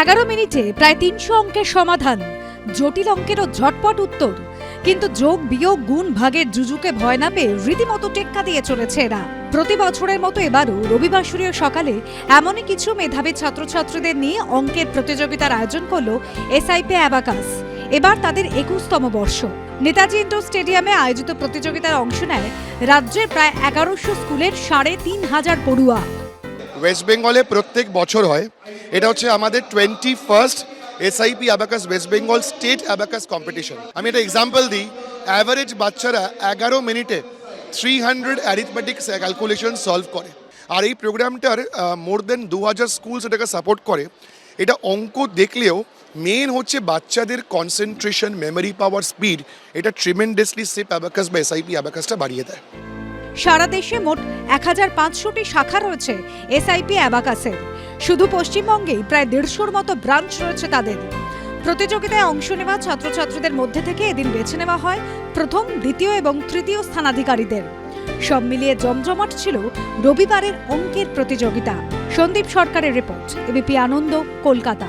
এগারো মিনিটে প্রায় তিনশো অঙ্কের সমাধান। জটিল অঙ্কেরও ঝটপট উত্তর। কিন্তু যোগ, বিয়োগ, গুণ, ভাগের জুজুকে ভয় না পেয়ে রীতিমতো টেক্কা দিয়ে চলেছে এরা। প্রতি বছরের মতো এবারও রবিবার সকালে এমনই কিছু মেধাবী ছাত্রছাত্রীদের নিয়ে অঙ্কের প্রতিযোগিতার আয়োজন করল এসআইপি অ্যাবাকাস। এবার তাদের একুশতম বর্ষ। নেতাজি ইন্ডোর স্টেডিয়ামে আয়োজিত প্রতিযোগিতায় অংশ নেয় রাজ্যের প্রায় এগারোশো স্কুলের সাড়ে তিন হাজার পড়ুয়া। ওয়েস্ট বেঙ্গলে প্রত্যেক বছর হয়। এটা হচ্ছে আমাদের twenty first SIP abacus West Bengal state abacus competition আমি একটা এক্সাম্পল দিই। অ্যাভারেজ বাচ্চারা এগারো মিনিটে three hundred arithmetics calculation solve করে। আর এই প্রোগ্রামটার মোর দেন দু হাজার স্কুলস এটাকে সাপোর্ট করে। এটা অঙ্ক দেখলেও মেন হচ্ছে বাচ্চাদের কনসেন্ট্রেশন মেমরি পাওয়ার স্পিড এটা ট্রিমেন্ডাসলি সেপ অ্যাবাকাস বা এসআইপি অ্যাবাকাসটা বাড়িয়ে দেয়। সারা দেশে মোট এক হাজার পাঁচশোটি শাখা রয়েছে এসআইপি অ্যাবাকাসের। শুধু পশ্চিমবঙ্গেই প্রায় দেড়শোর মতো ব্রাঞ্চ রয়েছে তাদের। প্রতিযোগিতায় অংশ নেওয়া ছাত্রছাত্রীদের মধ্যে থেকে এদিন বেছে নেওয়া হয় প্রথম, দ্বিতীয় এবং তৃতীয় স্থানাধিকারীদের। সব মিলিয়ে জমজমাট ছিল রবিবারের অঙ্কের প্রতিযোগিতা। সন্দীপ সরকারের রিপোর্ট, এবিপি আনন্দ, কলকাতা।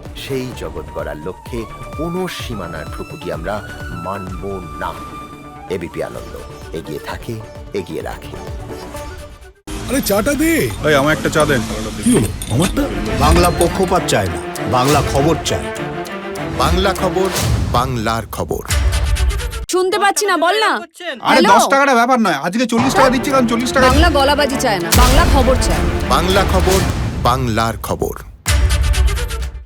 সেই জগৎ গড়ার লক্ষ্যে কোনো সীমানার ঠুকুটি আমরা মানব না। এবিপি আনন্দ এগিয়ে থাকে এগিয়ে রাখে। আরে চাটা দে। এই আমার একটা চা দেন। কি হলো? আমারটা? বাংলা পক্ষপাত চায় না বাংলা খবর চায়। বাংলা খবর বাংলার খবর। শুনতে পাচ্ছি না বল না। আরে? দশ টাকাটা ব্যাপার নয় আজকে চল্লিশ টাকা দিচ্ছি কারণ চল্লিশ টাকা বাংলা গলাবাজি চায় না বাংলা খবর চায় বাংলা খবর বাংলার খবর।